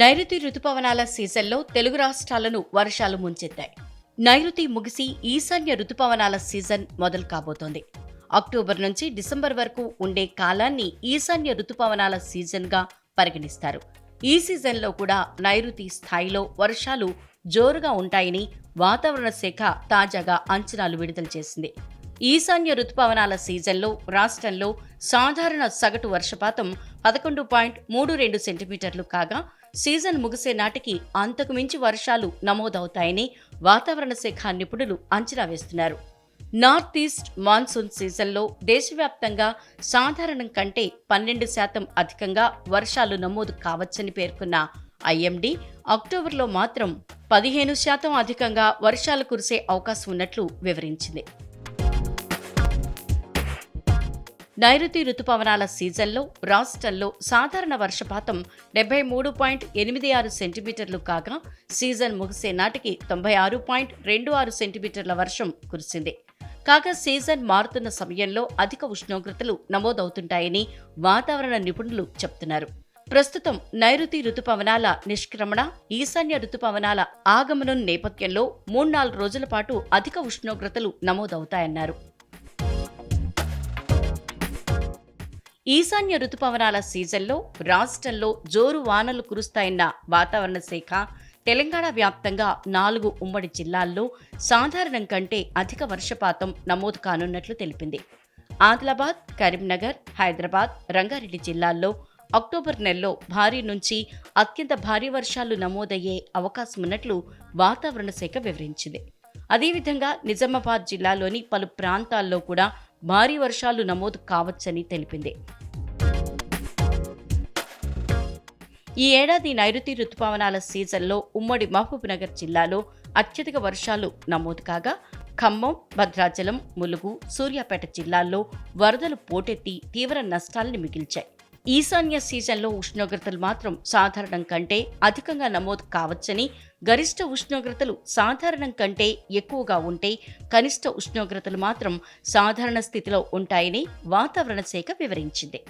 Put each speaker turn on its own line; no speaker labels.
నైరుతి రుతుపవనాల సీజన్లో తెలుగు రాష్ట్రాలను వర్షాలు ముంచెత్తాయి. నైరుతి ముగిసి ఈశాన్య రుతుపవనాల సీజన్ మొదలు కాబోతోంది. అక్టోబర్ నుంచి డిసెంబర్ వరకు ఉండే కాలాన్ని ఈశాన్య రుతుపవనాల సీజన్గా పరిగణిస్తారు. ఈ సీజన్లో కూడా నైరుతి స్థాయిలో వర్షాలు జోరుగా ఉంటాయని వాతావరణ శాఖ తాజాగా అంచనాలు విడుదల చేసింది. ఈశాన్య రుతుపవనాల సీజన్లో రాష్ట్రంలో సాధారణ సగటు వర్షపాతం పదకొండు పాయింట్ మూడు రెండు సెంటీమీటర్లు కాగా సీజన్ ముగిసే నాటికి అంతకుమించి వర్షాలు నమోదవుతాయని వాతావరణ శాఖ నిపుణులు అంచనా వేస్తున్నారు. నార్త్ ఈస్ట్ మాన్సూన్ సీజన్లో దేశవ్యాప్తంగా సాధారణం కంటే పన్నెండు శాతం అధికంగా వర్షాలు నమోదు కావచ్చని పేర్కొన్న ఐఎండీ అక్టోబర్లో మాత్రం పదిహేను శాతం అధికంగా వర్షాలు కురిసే అవకాశం ఉన్నట్లు వివరించింది. నైరుతి రుతుపవనాల సీజన్లో రాష్ట్రంలో సాధారణ వర్షపాతం డెబ్బై మూడు పాయింట్ ఎనిమిది ఆరు సెంటీమీటర్లు కాగా సీజన్ ముగిసే నాటికి తొంభై ఆరు పాయింట్ రెండు ఆరు సెంటీమీటర్ల వర్షం కురిసింది. కాగా సీజన్ మారుతున్న సమయంలో అధిక ఉష్ణోగ్రతలు నమోదవుతుంటాయని వాతావరణ నిపుణులు చెప్తున్నారు. ప్రస్తుతం నైరుతి రుతుపవనాల నిష్క్రమణ ఈశాన్య రుతుపవనాల ఆగమనం నేపథ్యంలో మూడు నాలుగు రోజుల పాటు అధిక ఉష్ణోగ్రతలు నమోదవుతాయన్నారు. ఈశాన్య రుతుపవనాల సీజన్లో రాష్ట్రంలో జోరు వానలు కురుస్తాయన్న వాతావరణ శాఖ తెలంగాణ వ్యాప్తంగా నాలుగు ఉమ్మడి జిల్లాల్లో సాధారణం కంటే అధిక వర్షపాతం నమోదు కానున్నట్లు తెలిపింది. ఆదిలాబాద్ కరీంనగర్ హైదరాబాద్ రంగారెడ్డి జిల్లాల్లో అక్టోబర్ నెలలో భారీ నుంచి అత్యంత భారీ వర్షాలు నమోదయ్యే అవకాశమున్నట్లు వాతావరణ శాఖ వివరించింది. అదేవిధంగా నిజామాబాద్ జిల్లాలోని పలు ప్రాంతాల్లో కూడా భారీ వర్షాలు నమోదు కావచ్చని తెలిపింది. ఈ ఏడాది నైరుతి రుతుపవనాల సీజన్లో ఉమ్మడి మహబూబ్నగర్ జిల్లాలో అత్యధిక వర్షాలు నమోదు కాగా ఖమ్మం భద్రాచలం ములుగు సూర్యాపేట జిల్లాల్లో వరదలు పోటెత్తి తీవ్ర నష్టాల్ని మిగిల్చాయి. ఈశాన్య సీజన్లో ఉష్ణోగ్రతలు మాత్రం సాధారణం కంటే అధికంగా నమోదు కావచ్చని గరిష్ట ఉష్ణోగ్రతలు సాధారణం కంటే ఎక్కువగా ఉంటే కనిష్ట ఉష్ణోగ్రతలు మాత్రం సాధారణ స్థితిలో ఉంటాయని వాతావరణ శాఖ వివరించింది.